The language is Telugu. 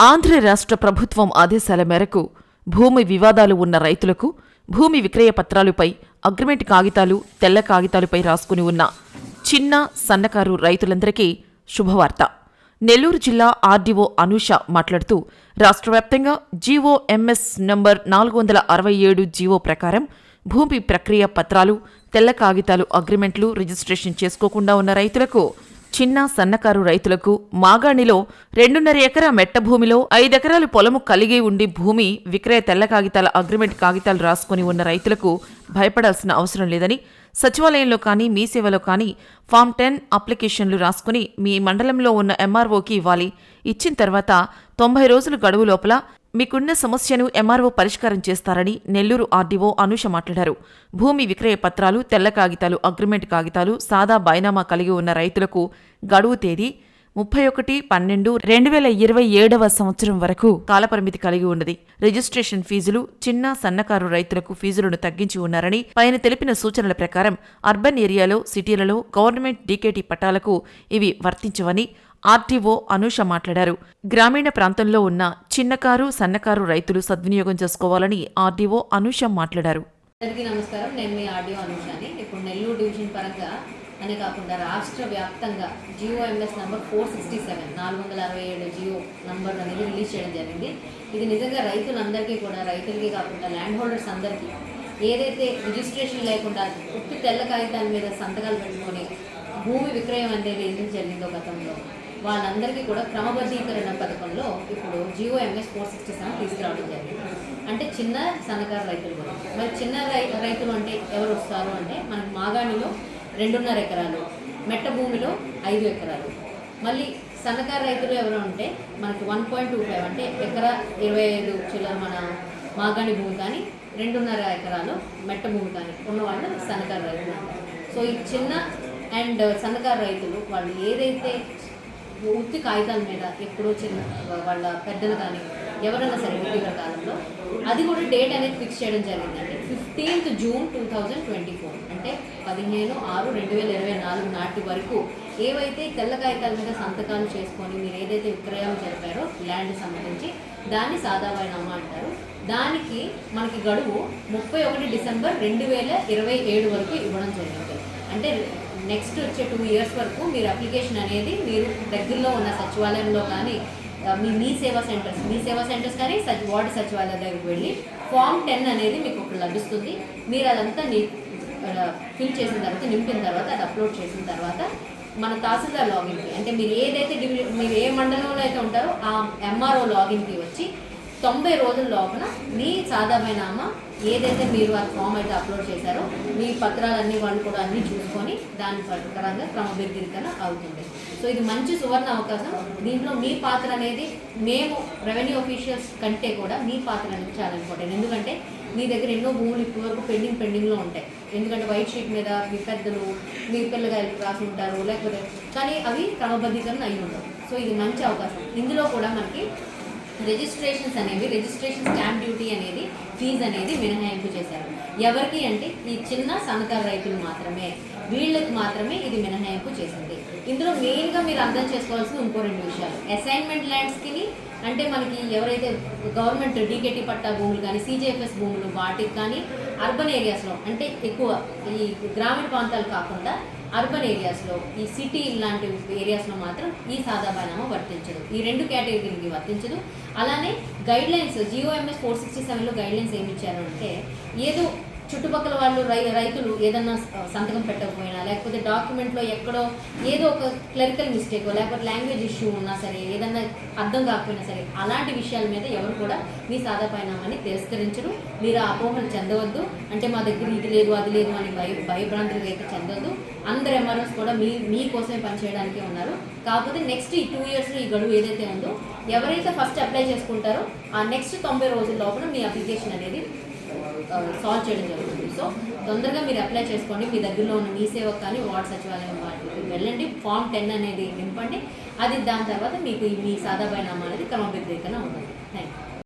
ఆంధ్ర రాష్ట్ర ప్రభుత్వం ఆదేశాల మేరకు భూమి వివాదాలు ఉన్న రైతులకు భూమి విక్రయ పత్రాలుపై అగ్రిమెంట్ కాగితాలు తెల్ల కాగితాలుపై రాసుకుని ఉన్న చిన్న సన్నకారు రైతులందరికీ శుభవార్త. నెల్లూరు జిల్లా ఆర్డీఓ అనూష మాట్లాడుతూ రాష్ట్ర వ్యాప్తంగా జీవో ఎంఎస్ నంబర్ నాలుగు వందల అరవై ఏడు జీవో ప్రకారం భూమి ప్రక్రియ పత్రాలు తెల్ల కాగితాలు అగ్రిమెంట్లు రిజిస్ట్రేషన్ చేసుకోకుండా ఉన్న రైతులకు చిన్న సన్నకారు రైతులకు మాగాణిలో రెండున్నర ఎకరా మెట్ట భూమిలో ఐదెకరాలు పొలము కలిగి ఉండి భూమి విక్రయ తెల్ల కాగితాల అగ్రిమెంట్ కాగితాలు రాసుకుని ఉన్న రైతులకు భయపడాల్సిన అవసరం లేదని సచివాలయంలో కానీ మీ సేవలో కానీ ఫామ్ టెన్ అప్లికేషన్లు రాసుకుని మీ మండలంలో ఉన్న ఎంఆర్ఓకి ఇవ్వాలి. ఇచ్చిన తర్వాత తొంభై రోజుల గడువు లోపల మీకున్న సమస్యను ఎంఆర్ఓ పరిష్కారం చేస్తారని నెల్లూరు ఆర్డీఓ అనూష మాట్లాడారు. భూమి విక్రయ పత్రాలు తెల్ల కాగితాలు అగ్రిమెంట్ కాగితాలు సాదా బైనామా కలిగి ఉన్న రైతులకు గడువు తేదీ ముప్పై ఒకటి పన్నెండు రెండు వేల ఇరవై ఏడవ సంవత్సరం వరకు కాలపరిమితి కలిగి ఉన్నది. రిజిస్ట్రేషన్ ఫీజులు చిన్న సన్నకారు రైతులకు ఫీజులను తగ్గించి ఉన్నారని పైన తెలిపిన సూచనల ప్రకారం అర్బన్ ఏరియాలో సిటీలలో గవర్నమెంట్ డీకేటీ పట్టాలకు ఇవి వర్తించవని ఆర్టీఓ అనూష మాట్లాడారు. గ్రామీణ ప్రాంతంలో ఉన్న చిన్నకారు సన్నకారు రైతులు సద్వినియోగం చేసుకోవాలని ఆర్డీఓ అనూష మాట్లాడారు. అందరికీ నమస్కారం. నేను మీ ఆడియో అనుషాని ఇప్పుడు నెల్లూరు డివిజన్ పరంగా అనే కాకుండా రాష్ట్ర వ్యాప్తంగా GO MS number four sixty seven నాలుగు వందల అరవై ఏడు జియో నంబర్ అనేది రిలీజ్ చేయడం జరిగింది. ఇది నిజంగా రైతులందరికీ కూడా రైతులకి కాకుండా ల్యాండ్ హోల్డర్స్ అందరికీ ఏదైతే రిజిస్ట్రేషన్ లేకుండా ఉప్పు తెల్ల కాగితాల మీద సంతకాలు పెట్టుకొని భూమి విక్రయం అనేది ఎందుకు జరిగిందో గతంలో వాళ్ళందరికీ కూడా క్రమబద్ధీకరణ పథకంలో ఇప్పుడు GO MS four sixty seven తీసుకురావడం జరిగింది. అంటే చిన్న సన్నకారు రైతులు కూడా. మరి చిన్న రై రైతులు అంటే ఎవరు వస్తారు అంటే మనకు మాగాణిలో రెండున్నర ఎకరాలు మెట్ట భూమిలో ఐదు ఎకరాలు. మళ్ళీ సన్నకారు రైతులు ఎవరు అంటే మనకి వన్ పాయింట్ టూ ఫైవ్ అంటే ఎకరా ఇరవై ఐదు చిల్లర మన మాగాణి భూమి కానీ రెండున్నర ఎకరాలు మెట్ట భూమి కానీ ఉన్నవాళ్ళు సన్నకారు రైతులు. సో ఈ చిన్న అండ్ సన్నకారు రైతులు వాళ్ళు ఏదైతే ఉత్తి కాగితాల మీద ఎప్పుడో చిన్న వాళ్ళ పెద్దలు కానీ ఎవరైనా సరే ఇటీవల కాలంలో అది కూడా డేట్ అనేది ఫిక్స్ చేయడం జరిగిందండి. Fifteenth June two thousand twenty four. అంటే పదిహేను ఆరు రెండు వేల ఇరవై నాలుగు నాటి వరకు ఏవైతే తెల్ల కాగితాల మీద సంతకాలు చేసుకొని మీరు ఏదైతే విక్రయాలు జరిపారో ల్యాండ్ సంబంధించి దాన్ని సాదాబాయినామా అంటారు. దానికి మనకి గడువు ముప్పై ఒకటి డిసెంబర్ రెండు వేల ఇరవై ఏడు వరకు ఇవ్వడం జరిగింది. అంటే నెక్స్ట్ వచ్చే టూ ఇయర్స్ వరకు మీరు అప్లికేషన్ అనేది మీరు దగ్గరలో ఉన్న సచివాలయంలో కానీ మీ మీ సేవా సెంటర్స్ మీ సేవా సెంటర్స్ కానీ సచి వార్డు సచివాలయం దగ్గరికి వెళ్ళి ఫామ్ టెన్ అనేది మీకు ఒకటి లభిస్తుంది. మీరు అదంతా ఫిల్ చేసిన తర్వాత నింపిన తర్వాత అది అప్లోడ్ చేసిన తర్వాత మన తహసీల్దార్ లాగిన్కి అంటే మీరు ఏదైతే మీరు ఏ మండలంలో అయితే ఉంటారో ఆ ఎంఆర్ఓ లాగిన్కి వచ్చి తొంభై రోజుల లోపల మీ సాదామైనామా ఏదైతే మీరు ఆ ఫామ్ అయితే అప్లోడ్ చేశారో మీ పత్రాలన్నీ వాళ్ళు కూడా అన్నీ చూసుకొని దాని ప్రకారంగా క్రమబద్ధీకరణ అవుతుంది. సో ఇది మంచి సువర్ణ అవకాశం. దీంట్లో మీ పాత్ర అనేది మేము రెవెన్యూ ఆఫీషియల్స్ కంటే కూడా మీ పాత్ర అనేది చాలా ఇంపార్టెంట్ ఎందుకంటే మీ దగ్గర ఎన్నో భూములు ఇప్పటివరకు పెండింగ్ పెండింగ్లో ఉంటాయి. ఎందుకంటే వైట్ షీట్ మీద మీ పెద్దలు మీ పిల్లగాయలు రాసి ఉంటారు లేకపోతే కానీ అవి క్రమబద్ధీకరణ అయి ఉండవు. సో ఇది మంచి అవకాశం. ఇందులో కూడా మనకి రిజిస్ట్రేషన్స్ అనేవి రిజిస్ట్రేషన్ స్టాంప్ డ్యూటీ అనేది ఫీజు అనేది మినహాయింపు చేశారు. ఎవరికి అంటే ఈ చిన్న సన్నకారు రైతులు మాత్రమే. వీళ్ళకి మాత్రమే ఇది మినహాయింపు చేసింది. ఇందులో మెయిన్గా మీరు అర్థం చేసుకోవాల్సిన ఇంకో రెండు విషయాలు. అసైన్మెంట్ ల్యాండ్స్కి అంటే మనకి ఎవరైతే గవర్నమెంట్ డీకేటీ పట్టా భూములు కానీ సీజేఎఫ్ఎస్ భూములు వాటికి కానీ అర్బన్ ఏరియాస్లో అంటే ఎక్కువ ఈ గ్రామీణ ప్రాంతాలు కాకుండా అర్బన్ ఏరియాస్లో ఈ సిటీ ఇలాంటి ఏరియాస్లో మాత్రం ఈ సాదాబానామా వర్తించదు. ఈ రెండు కేటగిరీకి వర్తించదు. అలానే guidelines GO MS four sixty సెవెన్లో గైడ్లైన్స్ ఏమి ఇచ్చారు అంటే ఏదో చుట్టుపక్కల వాళ్ళు రై రైతులు ఏదన్నా సంతకం పెట్టకపోయినా లేకపోతే డాక్యుమెంట్లో ఎక్కడో ఏదో ఒక క్లరికల్ మిస్టేక్ లేకపోతే లాంగ్వేజ్ ఇష్యూ ఉన్నా సరే ఏదన్నా అర్థం కాకపోయినా సరే అలాంటి విషయాల మీద ఎవరు కూడా మీ సాదా తిరస్కరించరు. మీరు అపోహలు చెందవద్దు. అంటే మా దగ్గర ఇది లేదు అది లేదు అని భయ భయభ్రాంతులకు అయితే చెందవద్దు అందరు ఎంఆర్ఎస్ కూడా మీ మీకోసమే పనిచేయడానికే ఉన్నారు. కాకపోతే నెక్స్ట్ ఈ టూ ఇయర్స్లో ఈ గడువు ఏదైతే ఉందో ఎవరైతే ఫస్ట్ అప్లై చేసుకుంటారో ఆ నెక్స్ట్ తొంభై రోజుల లోపల మీ అప్లికేషన్ అనేది సాల్వ్ చేయడం జరుగుతుంది. సో తొందరగా మీరు అప్లై చేసుకోండి. మీ దగ్గరలో ఉన్న మీ సేవకు కానీ వార్డ్ సచివాలయం వాటికి వెళ్ళండి. ఫామ్ టెన్ అనేది నింపండి. అది దాని తర్వాత మీకు మీ సాదా బైనామా అనేది క్రమబద్ధీకరణ ఉంటుంది థ్యాంక్ యూ